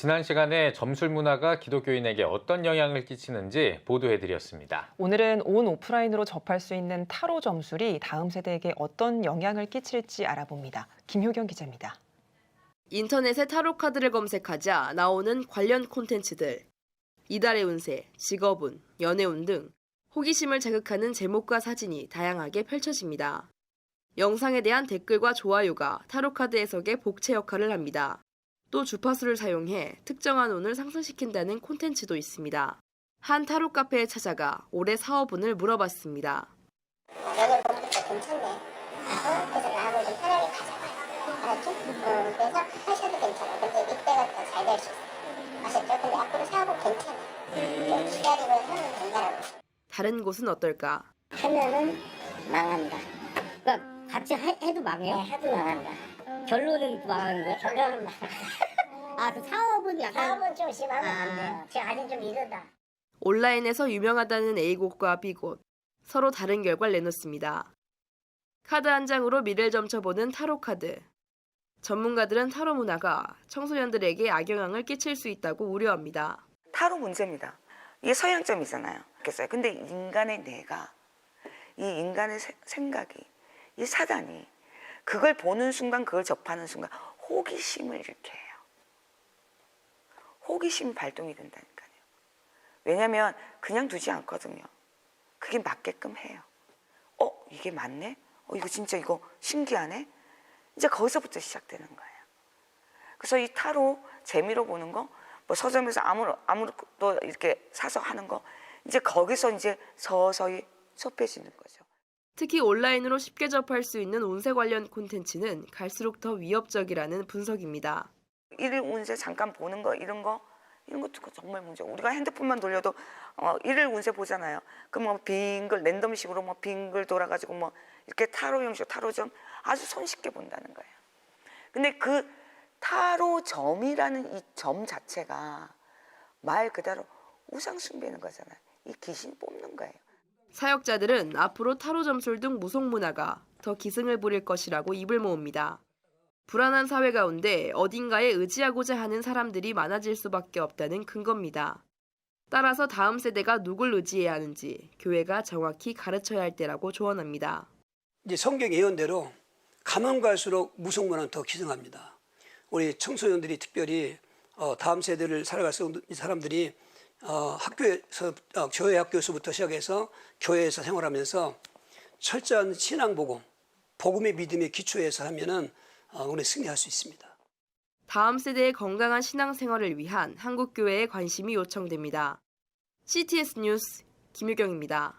지난 시간에 점술 문화가 기독교인에게 어떤 영향을 끼치는지 보도해드렸습니다. 오늘은 온 오프라인으로 접할 수 있는 타로 점술이 다음 세대에게 어떤 영향을 끼칠지 알아봅니다. 김효경 기자입니다. 인터넷에 타로 카드를 검색하자 나오는 관련 콘텐츠들. 이달의 운세, 직업운, 연애운 등 호기심을 자극하는 제목과 사진이 다양하게 펼쳐집니다. 영상에 대한 댓글과 좋아요가 타로 카드 해석의 복채 역할을 합니다. 또 주파수를 사용해 특정한 운을 상승시킨다는 콘텐츠도 있습니다. 한 타로 카페에 찾아가 올해 사업운을 물어봤습니다. 연애 괜찮네. 어? 그래서 나하고 좀 편하게 가자. 알았지? 어, 그래서 하셔도 괜찮아. 근데 이때가 더 잘 될 수 있어. 아셨죠? 근데 앞으로 사업은 괜찮아. 좀 기다리고 하면 된다라고. 다른 곳은 어떨까? 하면은 망한다. 그러니까 같이 해, 해도 망해요? 네, 해도 망한다. 결론은 망하는 거예요? 결론은 망. 아, 그 사업은 약간 사업은 좀 심하면 안 아. 돼요. 지금 아직 좀 이르다. 온라인에서 유명하다는 A곳과 B곳 서로 다른 결과를 내놓습니다. 카드 한 장으로 미래를 점쳐보는 타로 카드. 전문가들은 타로 문화가 청소년들에게 악영향을 끼칠 수 있다고 우려합니다. 타로 문제입니다. 이게 서양점이잖아요. 그래서 근데 인간의 뇌가 이 인간의 세- 생각이 이 사단이 그걸 보는 순간 그걸 접하는 순간 호기심을 일으켜요. 호기심이 발동이 된다니까요. 왜냐하면 그냥 두지 않거든요. 그게 맞게끔 해요. 어 이게 맞네? 어 이거 진짜 이거 신기하네? 이제 거기서부터 시작되는 거예요. 그래서 이 타로 재미로 보는 거, 뭐 서점에서 아무 아무것도 이렇게 사서 하는 거, 이제 거기서 이제 서서히 좁혀지는 거죠. 특히 온라인으로 쉽게 접할 수 있는 운세 관련 콘텐츠는 갈수록 더 위협적이라는 분석입니다. 일일 운세 잠깐 보는 거 이런 거 이런 것도 정말 문제. 우리가 핸드폰만 돌려도 어, 일일 운세 보잖아요. 그럼 뭐 빙글 랜덤식으로 뭐 빙글 돌아가지고 뭐 이렇게 타로 형식 타로점 아주 손쉽게 본다는 거예요. 근데 그 타로점이라는 이 점 자체가 말 그대로 우상 숭배하는 거잖아요. 이 귀신 뽑는 거예요. 사역자들은 앞으로 타로 점술 등 무속 문화가 더 기승을 부릴 것이라고 입을 모읍니다. 불안한 사회 가운데 어딘가에 의지하고자 하는 사람들이 많아질 수밖에 없다는 근거입니다. 따라서 다음 세대가 누굴 의지해야 하는지 교회가 정확히 가르쳐야 할 때라고 조언합니다. 이제 성경 예언대로 가면 갈수록 무속 문화는 더 기승합니다. 우리 청소년들이 특별히 어, 다음 세대를 살아갈 수 있는 사람들이 어, 학교에서 어, 교회 학교에서부터 시작해서 교회에서 생활하면서 철저한 신앙 복음, 복음의 믿음의 기초에서 하면은 어, 우리 승리할 수 있습니다. 다음 세대의 건강한 신앙생활을 위한 한국교회의 관심이 요청됩니다. CTS 뉴스 김유경입니다.